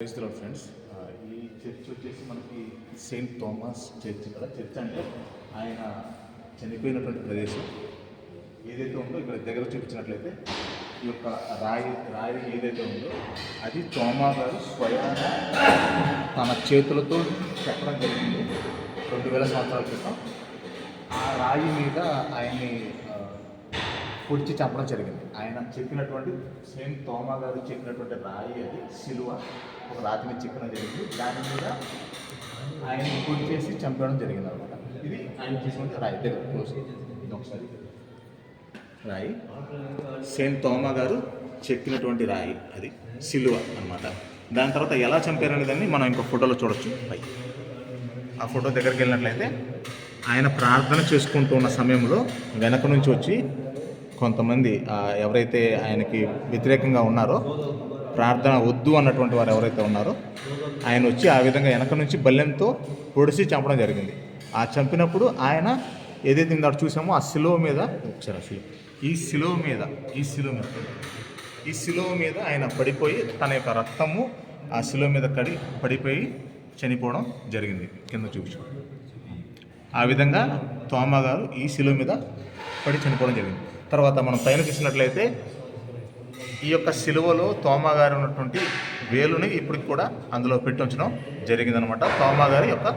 క్రైస్తవ ఫ్రెండ్స్. ఈ చర్చ్ వచ్చేసి మనకి సెయింట్ థామస్ చర్చ్ కదా. చర్చ్ అంటే ఆయన చనిపోయినటువంటి ప్రదేశం. ఏదైతే ఉందో ఇక్కడ దగ్గర చూపించినట్లయితే ఈ యొక్క రాయి రాయి ఏదైతే ఉందో అది తోమా గారు స్వయంగా తన చేతులతో చెప్పడం జరిగింది. రెండు వేల సంవత్సరాల క్రితం. ఆ రాయి మీద ఆయన్ని పొడిచి చంపడం జరిగింది. ఆయన చెప్పినటువంటి సేమ్ తోమా గారు చెప్పినటువంటి రాయి అది సిలువ ఒక రాతి మీద చెక్కడం జరిగింది. దాని మీద ఆయన పొడి చేసి చంపడం జరిగింది అనమాట ఇది ఆయన చేసినటువంటి రాయి. దగ్గర క్లోజ్ ఒకసారి. రాయి. సేమ్ తోమా గారు చెక్కినటువంటి రాయి అది సిలువ అన్నమాట దాని తర్వాత ఎలా చంపారనే దాన్ని మనం ఇంకో ఫోటోలో చూడొచ్చు. పై ఆ ఫోటో దగ్గరికి వెళ్ళినట్లయితే ఆయన ప్రార్థన చేసుకుంటూ ఉన్న సమయంలో వెనక నుంచి వచ్చి కొంతమంది ఎవరైతే ఆయనకి వ్యతిరేకంగా ఉన్నారో ప్రార్థన వద్దు అన్నటువంటి వారు ఎవరైతే ఉన్నారో ఆయన వచ్చి ఆ విధంగా వెనక నుంచి బల్లెంతో పొడిసి చంపడం జరిగింది. ఆ చంపినప్పుడు ఆయన ఏదైతే ఇందాక చూసామో ఆ శిలువ మీద ఒకసారి ఆ ఈ శిలువ మీద ఈ శిలువ మీద ఈ శిలువ మీద ఆయన పడిపోయి తన యొక్క రక్తము ఆ శిలువ మీద కడి పడిపోయి చనిపోవడం జరిగింది. కింద చూపించాం. ఆ విధంగా తోమ గారు ఈ శిలువ మీద పడి చనిపోవడం జరిగింది. తర్వాత మనం పైన చూసినట్లయితే ఈ యొక్క సిలువలో తోమగారి ఉన్నటువంటి వేలుని ఇప్పటికి కూడా అందులో పెట్టి ఉంచడం జరిగిందనమాట తోమగారి యొక్క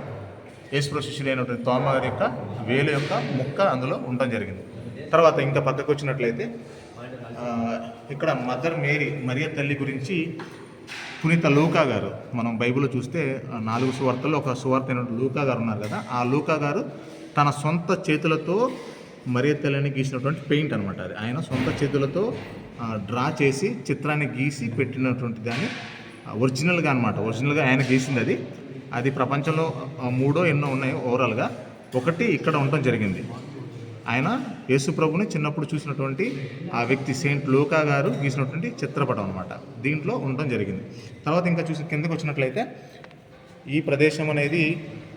యేసుప్రభు శిష్యుడు అయినటువంటి యొక్క వేలు యొక్క ముక్క అందులో ఉండడం జరిగింది. తర్వాత ఇంకా పక్కకు వచ్చినట్లయితే ఇక్కడ మదర్ మేరీ మరియ తల్లి గురించి పునీత లూకా గారు మనం బైబిల్లో చూస్తే నాలుగు సువార్తల్లో ఒక సువార్త అయినటువంటి లూకా గారు ఉన్నారు కదా ఆ లూకా గారు తన సొంత చేతులతో మరియ తెల్లని గీసినటువంటి పెయింట్ అనమాట అది. ఆయన సొంత చేతులతో డ్రా చేసి చిత్రాన్ని గీసి పెట్టినటువంటి దాన్ని ఒరిజినల్గా అనమాట ఒరిజినల్గా ఆయన గీసింది అది. అది ప్రపంచంలో మూడో ఎన్నో ఉన్నాయి ఓవరాల్గా. ఒకటి ఇక్కడ ఉండటం జరిగింది. ఆయన యేసు ప్రభుని చిన్నప్పుడు చూసినటువంటి ఆ వ్యక్తి సెయింట్ లోకా గారు గీసినటువంటి చిత్రపటం అనమాట దీంట్లో ఉండటం జరిగింది. తర్వాత ఇంకా చూసి కిందకి వచ్చినట్లయితే ఈ ప్రదేశం అనేది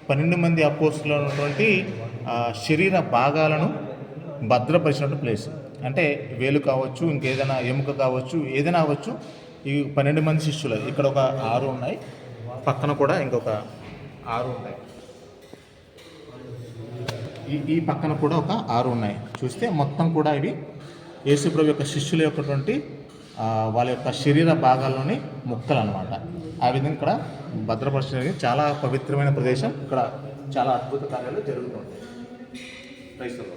పన్నెండు మంది అపోస్తులు ఉన్నటువంటి శరీర భాగాలను భద్రపరిచినటువంటి ప్లేస్ అంటే వేలు కావచ్చు ఇంకేదైనా ఎముక కావచ్చు ఏదైనా అవ్వచ్చు ఈ పన్నెండు మంది శిష్యులు. ఇక్కడ ఒక ఆరు ఉన్నాయి. పక్కన కూడా ఇంకొక ఆరు ఉన్నాయి. ఈ ఈ పక్కన కూడా ఒక ఆరు ఉన్నాయి. చూస్తే మొత్తం కూడా ఇవి యేసుప్రభు యొక్క శిష్యుల యొక్కటువంటి వాళ్ళ యొక్క శరీర భాగాల్లోని ముక్కలు అనమాట ఆ విధంగా ఇక్కడ భద్రపరచడానికి చాలా పవిత్రమైన ప్రదేశం. ఇక్కడ చాలా అద్భుత కార్యాలు జరుగుతుంటాయి క్రైస్తవులు.